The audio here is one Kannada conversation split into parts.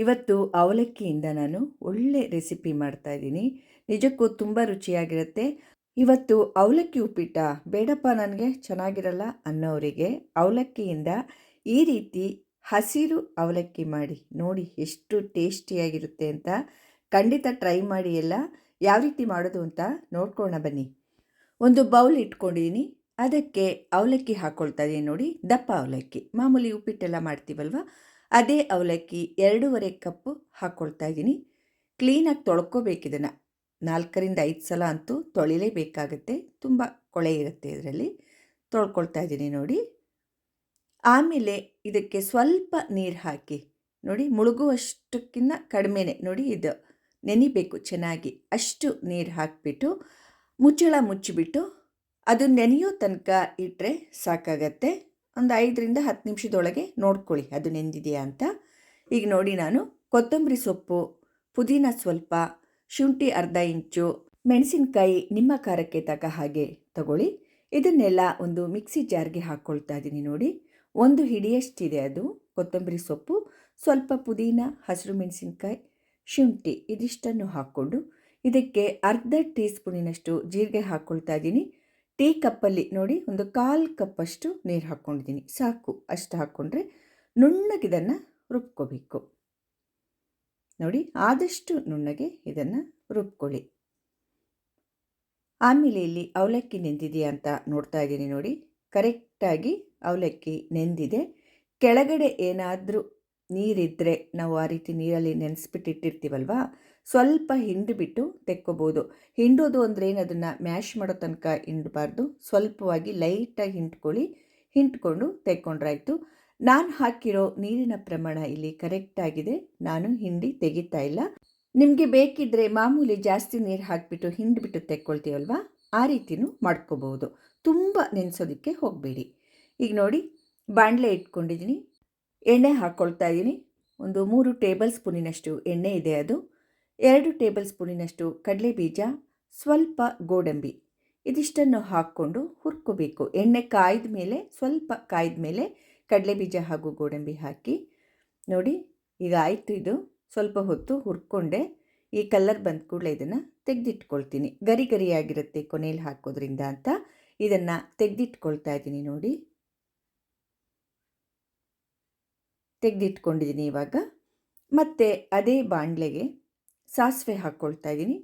ಇವತ್ತು ಅವಲಕ್ಕಿಯಿಂದ ನಾನು ಒಳ್ಳೆ ರೆಸಿಪಿ ಮಾಡ್ತಾ ಇದ್ದೀನಿ. ನಿಜಕ್ಕೂ ತುಂಬ ರುಚಿಯಾಗಿರುತ್ತೆ. ಇವತ್ತು ಅವಲಕ್ಕಿ ಉಪ್ಪಿಟ್ಟ ಬೇಡಪ್ಪ ನನಗೆ, ಚೆನ್ನಾಗಿರಲ್ಲ ಅನ್ನೋರಿಗೆ ಅವಲಕ್ಕಿಯಿಂದ ಈ ರೀತಿ ಹಸಿರು ಅವಲಕ್ಕಿ ಮಾಡಿ, ನೋಡಿ ಎಷ್ಟು ಟೇಸ್ಟಿಯಾಗಿರುತ್ತೆ ಅಂತ ಖಂಡಿತ ಟ್ರೈ ಮಾಡಿ ಎಲ್ಲ. ಯಾವ ರೀತಿ ಮಾಡೋದು ಅಂತ ನೋಡ್ಕೊಳ್ಳೋಣ ಬನ್ನಿ. ಒಂದು ಬೌಲ್ ಇಟ್ಕೊಂಡಿದ್ದೀನಿ. ಅದಕ್ಕೆ ಅವಲಕ್ಕಿ ಹಾಕ್ಕೊಳ್ತಾ ಇದ್ದೀನಿ ನೋಡಿ. ದಪ್ಪ ಅವಲಕ್ಕಿ. ಮಾಮೂಲಿ ಉಪ್ಪಿಟ್ಟೆಲ್ಲ ಮಾಡ್ತೀವಲ್ವ? ಅದೇ ಅವಲಕ್ಕಿ ಎರಡೂವರೆ ಕಪ್ಪು ಹಾಕ್ಕೊಳ್ತಾ ಇದ್ದೀನಿ. ಕ್ಲೀನಾಗಿ ತೊಳ್ಕೊಬೇಕು ಇದನ್ನು. ನಾಲ್ಕರಿಂದ ಐದು ಸಲ ಅಂತೂ ತೊಳಿಲೇಬೇಕಾಗತ್ತೆ. ತುಂಬ ಕೊಳೆ ಇರುತ್ತೆ ಇದರಲ್ಲಿ. ತೊಳ್ಕೊಳ್ತಾ ಇದ್ದೀನಿ ನೋಡಿ. ಆಮೇಲೆ ಇದಕ್ಕೆ ಸ್ವಲ್ಪ ನೀರು ಹಾಕಿ ನೋಡಿ ಮುಳುಗುವಷ್ಟಕ್ಕಿಂತ ಕಡಿಮೆನೆ ನೋಡಿ ಇದು ನೆನಿಬೇಕು ಚೆನ್ನಾಗಿ. ಅಷ್ಟು ನೀರು ಹಾಕಿಬಿಟ್ಟು ಮುಚ್ಚಳ ಮುಚ್ಚಿಬಿಟ್ಟು ಅದು ನೆನೆಯೋ ತನಕ ಇಟ್ಟರೆ ಸಾಕಾಗತ್ತೆ. ಒಂದು ಐದರಿಂದ ಹತ್ತು ನಿಮಿಷದೊಳಗೆ ನೋಡ್ಕೊಳ್ಳಿ ಅದು ನೆಂದಿದೆಯಾ ಅಂತ. ಈಗ ನೋಡಿ ನಾನು, ಕೊತ್ತಂಬರಿ ಸೊಪ್ಪು, ಪುದೀನ ಸ್ವಲ್ಪ, ಶುಂಠಿ ಅರ್ಧ ಇಂಚು, ಮೆಣಸಿನಕಾಯಿ ನಿಮ್ಮ ಖಾರಕ್ಕೆ ತಕ್ಕ ಹಾಗೆ ತಗೊಳ್ಳಿ. ಇದನ್ನೆಲ್ಲ ಒಂದು ಮಿಕ್ಸಿ ಜಾರ್ಗೆ ಹಾಕ್ಕೊಳ್ತಾ ಇದ್ದೀನಿ ನೋಡಿ. ಒಂದು ಹಿಡಿಯಷ್ಟಿದೆ ಅದು ಕೊತ್ತಂಬರಿ ಸೊಪ್ಪು. ಸ್ವಲ್ಪ ಪುದೀನ, ಹಸಿರು ಮೆಣಸಿನಕಾಯಿ, ಶುಂಠಿ ಇದಿಷ್ಟನ್ನು ಹಾಕ್ಕೊಂಡು ಇದಕ್ಕೆ ಅರ್ಧ ಟೀ ಸ್ಪೂನಿನಷ್ಟು ಜೀರಿಗೆ ಹಾಕ್ಕೊಳ್ತಾ ಇದ್ದೀನಿ. ಟೀ ಕಪ್ಪಲ್ಲಿ ನೋಡಿ ಒಂದು ಕಾಲು ಕಪ್ಪಷ್ಟು ನೀರು ಹಾಕ್ಕೊಂಡಿದ್ದೀನಿ. ಸಾಕು. ಅಷ್ಟು ಹಾಕ್ಕೊಂಡ್ರೆ ನುಣ್ಣಗಿದನ್ನು ರುಬ್ಕೋಬೇಕು. ನೋಡಿ, ಆದಷ್ಟು ನುಣ್ಣಗೆ ಇದನ್ನು ರುಬ್ಕೊಳ್ಳಿ. ಆಮೇಲೆ ಇಲ್ಲಿ ಅವಲಕ್ಕಿ ನೆಂದಿದೆಯಾ ಅಂತ ನೋಡ್ತಾ ಇದ್ದೀನಿ ನೋಡಿ. ಕರೆಕ್ಟಾಗಿ ಅವಲಕ್ಕಿ ನೆಂದಿದೆ. ಕೆಳಗಡೆ ಏನಾದರೂ ನೀರಿದ್ದರೆ ನಾವು ಆ ರೀತಿ ನೀರಲ್ಲಿ ನೆನೆಸ್ಬಿಟ್ಟು ಇಟ್ಟಿರ್ತೀವಲ್ವ ಸ್ವಲ್ಪ ಹಿಂಡಿಬಿಟ್ಟು ತೆಕ್ಕೋಬೋದು. ಹಿಂಡೋದು ಅಂದರೆ ಏನು? ಅದನ್ನು ಮ್ಯಾಶ್ ಮಾಡೋ ತನಕ ಹಿಂಡಬಾರ್ದು. ಸ್ವಲ್ಪವಾಗಿ ಲೈಟಾಗಿ ಹಿಂಡ್ಕೊಳ್ಳಿ. ಹಿಂಡ್ಕೊಂಡು ತೆಕ್ಕೊಂಡ್ರಾಯ್ತು. ನಾನು ಹಾಕಿರೋ ನೀರಿನ ಪ್ರಮಾಣ ಇಲ್ಲಿ ಕರೆಕ್ಟಾಗಿದೆ ನಾನು ಹಿಂಡಿ ತೆಗಿತಾ ಇಲ್ಲ. ನಿಮಗೆ ಬೇಕಿದ್ದರೆ ಮಾಮೂಲಿ ಜಾಸ್ತಿ ನೀರು ಹಾಕಿಬಿಟ್ಟು ಹಿಂಡಿಬಿಟ್ಟು ತೆಕ್ಕೊಳ್ತೀವಲ್ವಾ? ಆ ರೀತಿನೂ ಮಾಡ್ಕೋಬಹುದು ತುಂಬ ನೆನೆಸೋದಕ್ಕೆ ಹೋಗಬೇಡಿ. ಈಗ ನೋಡಿ, ಬಾಣಲೆ ಇಟ್ಕೊಂಡಿದ್ದೀನಿ ಎಣ್ಣೆ ಹಾಕ್ಕೊಳ್ತಾ ಇದ್ದೀನಿ. ಒಂದು ಮೂರು ಟೇಬಲ್ ಸ್ಪೂನಿನಷ್ಟು ಎಣ್ಣೆ ಇದೆ ಅದು. ಎರಡು ಟೇಬಲ್ ಸ್ಪೂನಿನಷ್ಟು ಕಡಲೆ ಬೀಜ, ಸ್ವಲ್ಪ ಗೋಡಂಬಿ. ಇದಿಷ್ಟನ್ನು ಹಾಕ್ಕೊಂಡು ಹುರ್ಕೋಬೇಕು. ಎಣ್ಣೆ ಕಾಯ್ದ ಮೇಲೆ, ಸ್ವಲ್ಪ ಕಾಯ್ದ ಮೇಲೆ ಕಡಲೆ ಬೀಜ ಹಾಗೂ ಗೋಡಂಬಿ ಹಾಕಿ. ನೋಡಿ, ಈಗ ಆಯಿತು ಇದು. ಸ್ವಲ್ಪ ಹೊತ್ತು ಹುರ್ಕೊಂಡೆ. ಈ ಕಲ್ಲರ್ ಬಂದ ಕೂಡಲೇ ಇದನ್ನು ತೆಗೆದಿಟ್ಕೊಳ್ತೀನಿ. ಗರಿ ಗರಿಯಾಗಿರುತ್ತೆ ಕೊನೆಯಲ್ಲಿ ಹಾಕೋದ್ರಿಂದ ಅಂತ. ಇದನ್ನು ತೆಗೆದಿಟ್ಕೊಳ್ತಾ ಇದ್ದೀನಿ ನೋಡಿ. ತೆಗೆದಿಟ್ಕೊಂಡಿದ್ದೀನಿ ಇವಾಗ. ಮತ್ತು ಅದೇ ಬಾಣಲೆಗೆ ಸಾಸಿವೆ ಹಾಕ್ಕೊಳ್ತಾ ಇದ್ದೀನಿ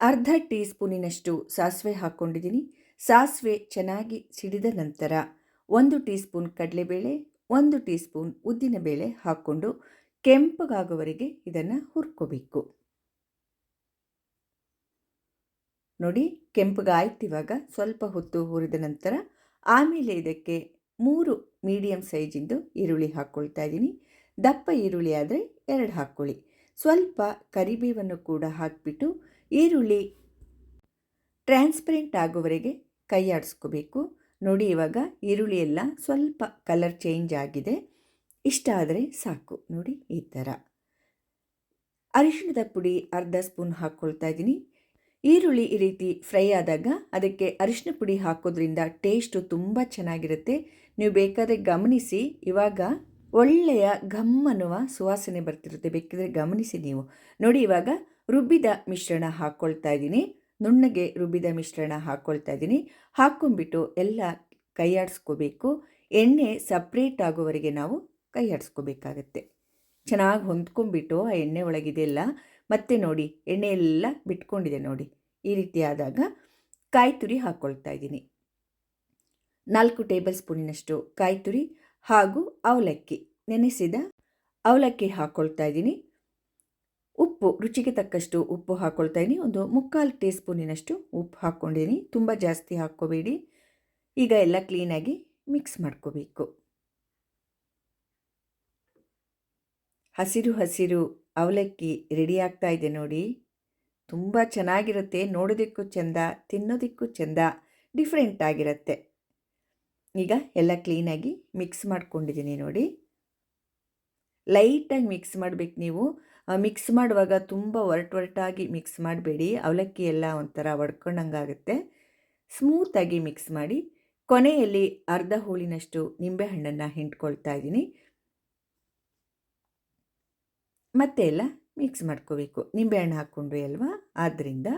ಅರ್ಧ ಟೀ ಸ್ಪೂನಿನಷ್ಟು ಸಾಸಿವೆ ಹಾಕ್ಕೊಂಡಿದ್ದೀನಿ ಸಾಸಿವೆ ಚೆನ್ನಾಗಿ ಸಿಡಿದ ನಂತರ ಒಂದು ಟೀ ಸ್ಪೂನ್ ಕಡಲೆಬೇಳೆ, ಒಂದು ಟೀ ಸ್ಪೂನ್ ಉದ್ದಿನಬೇಳೆ ಹಾಕ್ಕೊಂಡು ಕೆಂಪಗಾಗೋವರೆಗೆ ಇದನ್ನು ಹುರ್ಕೋಬೇಕು. ನೋಡಿ, ಕೆಂಪಗಾಯ್ತು ಇವಾಗ. ಸ್ವಲ್ಪ ಹೊತ್ತು ಹುರಿದ ನಂತರ ಆಮೇಲೆ ಇದಕ್ಕೆ ಮೂರು ಮೀಡಿಯಮ್ ಸೈಜಿಂದು ಈರುಳ್ಳಿ ಹಾಕ್ಕೊಳ್ತಾ ಇದ್ದೀನಿ. ದಪ್ಪ ಈರುಳ್ಳಿ ಆದರೆ ಎರಡು ಹಾಕ್ಕೊಳ್ಳಿ ಸ್ವಲ್ಪ ಕರಿಬೇವನ್ನು ಕೂಡ ಹಾಕಿಬಿಟ್ಟು ಈರುಳ್ಳಿ ಟ್ರಾನ್ಸ್ಪರೆಂಟ್ ಆಗೋವರೆಗೆ ಕೈ ಆಡಿಸ್ಕೋಬೇಕು. ನೋಡಿ ಇವಾಗ ಈರುಳ್ಳಿ ಎಲ್ಲ ಸ್ವಲ್ಪ ಕಲರ್ ಚೇಂಜ್ ಆಗಿದೆ. ಇಷ್ಟ ಆದರೆ ಸಾಕು. ನೋಡಿ ಈ ಥರ ಅರಿಶಿಣದ ಪುಡಿ ಅರ್ಧ ಸ್ಪೂನ್ ಹಾಕ್ಕೊಳ್ತಾ ಇದ್ದೀನಿ. ಈರುಳ್ಳಿ ಈ ರೀತಿ ಫ್ರೈ ಆದಾಗ ಅದಕ್ಕೆ ಅರಿಶಿನ ಪುಡಿ ಹಾಕೋದ್ರಿಂದ ಟೇಸ್ಟು ತುಂಬ ಚೆನ್ನಾಗಿರುತ್ತೆ. ನೀವು ಬೇಕಾದರೆ ಗಮನಿಸಿ, ಇವಾಗ ಒಳ್ಳೆಯ ಘಮ್ ಅನ್ನುವ ಸುವಾಸನೆ ಬರ್ತಿರುತ್ತೆ. ಬೇಕಿದ್ರೆ ಗಮನಿಸಿ ನೀವು. ನೋಡಿ, ಇವಾಗ ರುಬ್ಬಿದ ಮಿಶ್ರಣ ಹಾಕ್ಕೊಳ್ತಾ ಇದ್ದೀನಿ. ನುಣ್ಣಗೆ ರುಬ್ಬಿದ ಮಿಶ್ರಣ ಹಾಕ್ಕೊಳ್ತಾ ಇದ್ದೀನಿ. ಹಾಕ್ಕೊಂಬಿಟ್ಟು ಎಲ್ಲ ಕೈಯಾಡಿಸ್ಕೋಬೇಕು. ಎಣ್ಣೆ ಸಪ್ರೇಟ್ ಆಗೋವರೆಗೆ ನಾವು ಕೈಯಾಡಿಸ್ಕೋಬೇಕಾಗತ್ತೆ. ಚೆನ್ನಾಗಿ ಹೊಂದ್ಕೊಂಬಿಟ್ಟು ಆ ಎಣ್ಣೆ ಒಳಗಿದೆಲ್ಲ ಮತ್ತೆ ನೋಡಿ, ಎಣ್ಣೆ ಎಲ್ಲ ಬಿಟ್ಕೊಂಡಿದೆ ನೋಡಿ. ಈ ರೀತಿಯಾದಾಗ ಕಾಯಿ ತುರಿ ಹಾಕ್ಕೊಳ್ತಾ ಇದ್ದೀನಿ. ನಾಲ್ಕು ಟೇಬಲ್ ಸ್ಪೂನಿನಷ್ಟು ಕಾಯಿ ತುರಿ ಹಾಗೂ ಅವಲಕ್ಕಿ. ನೆನೆಸಿದ ಅವಲಕ್ಕಿ ಹಾಕ್ಕೊಳ್ತಾ ಇದ್ದೀನಿ. ಉಪ್ಪು, ರುಚಿಗೆ ತಕ್ಕಷ್ಟು ಉಪ್ಪು ಹಾಕ್ಕೊಳ್ತಾ ಇದ್ದೀನಿ. ಒಂದು ಮುಕ್ಕಾಲು ಟೀ ಸ್ಪೂನಿನಷ್ಟು ಉಪ್ಪು ಹಾಕ್ಕೊಂಡಿದ್ದೀನಿ. ತುಂಬ ಜಾಸ್ತಿ ಹಾಕ್ಕೋಬೇಡಿ. ಈಗ ಎಲ್ಲ ಕ್ಲೀನಾಗಿ ಮಿಕ್ಸ್ ಮಾಡ್ಕೋಬೇಕು. ಹಸಿರು ಹಸಿರು ಅವಲಕ್ಕಿ ರೆಡಿ ಆಗ್ತಾ ಇದೆ ನೋಡಿ. ತುಂಬ ಚೆನ್ನಾಗಿರುತ್ತೆ. ನೋಡೋದಕ್ಕೂ ಚೆಂದ, ತಿನ್ನೋದಕ್ಕೂ ಚೆಂದ ಡಿಫ್ರೆಂಟ್ ಆಗಿರುತ್ತೆ. ಈಗ ಎಲ್ಲ ಕ್ಲೀನಾಗಿ ಮಿಕ್ಸ್ ಮಾಡ್ಕೊಂಡಿದ್ದೀನಿ ನೋಡಿ. ಲೈಟಾಗಿ ಮಿಕ್ಸ್ ಮಾಡಬೇಕು ನೀವು. ಮಿಕ್ಸ್ ಮಾಡುವಾಗ ತುಂಬ ಒರಟು ಒರಟಾಗಿ ಮಿಕ್ಸ್ ಮಾಡಬೇಡಿ. ಅವಲಕ್ಕಿ ಎಲ್ಲ ಒಂಥರ ಒಡ್ಕೊಂಡಂಗಾಗುತ್ತೆ ಸ್ಮೂತಾಗಿ ಮಿಕ್ಸ್ ಮಾಡಿ ಕೊನೆಯಲ್ಲಿ ಅರ್ಧ ಹೋಳಿನಷ್ಟು ನಿಂಬೆಹಣ್ಣನ್ನು ಹಿಂಡ್ಕೊಳ್ತಾ ಇದ್ದೀನಿ ಮತ್ತೆ ಎಲ್ಲ ಮಿಕ್ಸ್ ಮಾಡ್ಕೋಬೇಕು. ನಿಂಬೆಹಣ್ಣು ಹಾಕ್ಕೊಂಡ್ವಿ ಅಲ್ವಾ? ಆದ್ದರಿಂದ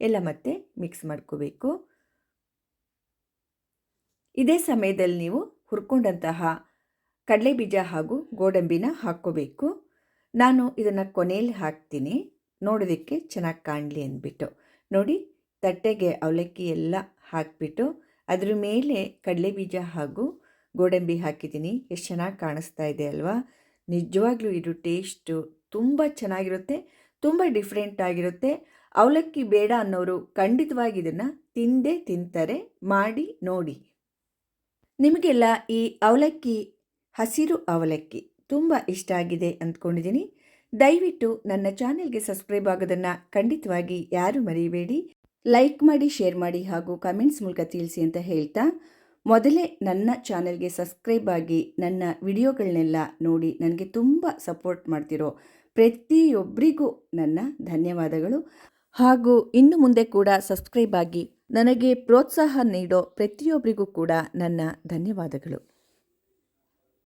ಎಲ್ಲ ಮತ್ತೆ ಮಿಕ್ಸ್ ಮಾಡ್ಕೋಬೇಕು. ಇದೇ ಸಮಯದಲ್ಲಿ ನೀವು ಹುರ್ಕೊಂಡಂತಹ ಕಡಲೆ ಬೀಜ ಹಾಗೂ ಗೋಡಂಬಿನ ಹಾಕ್ಕೋಬೇಕು. ನಾನು ಇದನ್ನು ಕೊನೆಯಲ್ಲಿ ಹಾಕ್ತೀನಿ. ನೋಡೋದಕ್ಕೆ ಚೆನ್ನಾಗಿ ಕಾಣಲಿ ಅಂದ್ಬಿಟ್ಟು. ನೋಡಿ, ತಟ್ಟೆಗೆ ಅವಲಕ್ಕಿ ಎಲ್ಲ ಹಾಕಿಬಿಟ್ಟು ಅದ್ರ ಮೇಲೆ ಕಡಲೆ ಬೀಜ ಹಾಗೂ ಗೋಡಂಬಿ ಹಾಕಿದ್ದೀನಿ. ಎಷ್ಟು ಚೆನ್ನಾಗಿ ಕಾಣಿಸ್ತಾ ಇದೆ ಅಲ್ವಾ? ನಿಜವಾಗ್ಲೂ ಇದು ಟೇಸ್ಟು ತುಂಬ ಚೆನ್ನಾಗಿರುತ್ತೆ, ತುಂಬ ಡಿಫ್ರೆಂಟ್ ಆಗಿರುತ್ತೆ. ಅವಲಕ್ಕಿ ಬೇಡ ಅನ್ನೋರು ಖಂಡಿತವಾಗಿ ಇದನ್ನು ತಿಂದೇ ತಿಂತಾರೆ. ಮಾಡಿ ನೋಡಿ. ನಿಮಗೆಲ್ಲ ಈ ಅವಲಕ್ಕಿ, ಹಸಿರು ಅವಲಕ್ಕಿ ತುಂಬ ಇಷ್ಟ ಆಗಿದೆ ಅಂದ್ಕೊಂಡಿದ್ದೀನಿ. ದಯವಿಟ್ಟು ನನ್ನ ಚಾನೆಲ್ಗೆ ಸಬ್ಸ್ಕ್ರೈಬ್ ಆಗೋದನ್ನು ಖಂಡಿತವಾಗಿ ಯಾರು ಮರೆಯಬೇಡಿ ಲೈಕ್ ಮಾಡಿ, ಶೇರ್ ಮಾಡಿ ಹಾಗೂ ಕಮೆಂಟ್ಸ್ ಮೂಲಕ ತಿಳಿಸಿ ಅಂತ ಹೇಳ್ತಾ, ಮೊದಲೇ ನನ್ನ ಚಾನೆಲ್ಗೆ ಸಬ್ಸ್ಕ್ರೈಬ್ ಆಗಿ ನನ್ನ ವಿಡಿಯೋಗಳನ್ನೆಲ್ಲ ನೋಡಿ ನನಗೆ ತುಂಬ ಸಪೋರ್ಟ್ ಮಾಡ್ತಿರೋ ಪ್ರತಿಯೊಬ್ಬರಿಗೂ ನನ್ನ ಧನ್ಯವಾದಗಳು. ಹಾಗೂ ಇನ್ನು ಮುಂದೆ ಕೂಡ ಸಬ್ಸ್ಕ್ರೈಬ್ ಆಗಿ ನನಗೆ ಪ್ರೋತ್ಸಾಹ ನೀಡೋ ಪ್ರತಿಯೊಬ್ಬರಿಗೂ ಕೂಡ ನನ್ನ ಧನ್ಯವಾದಗಳು.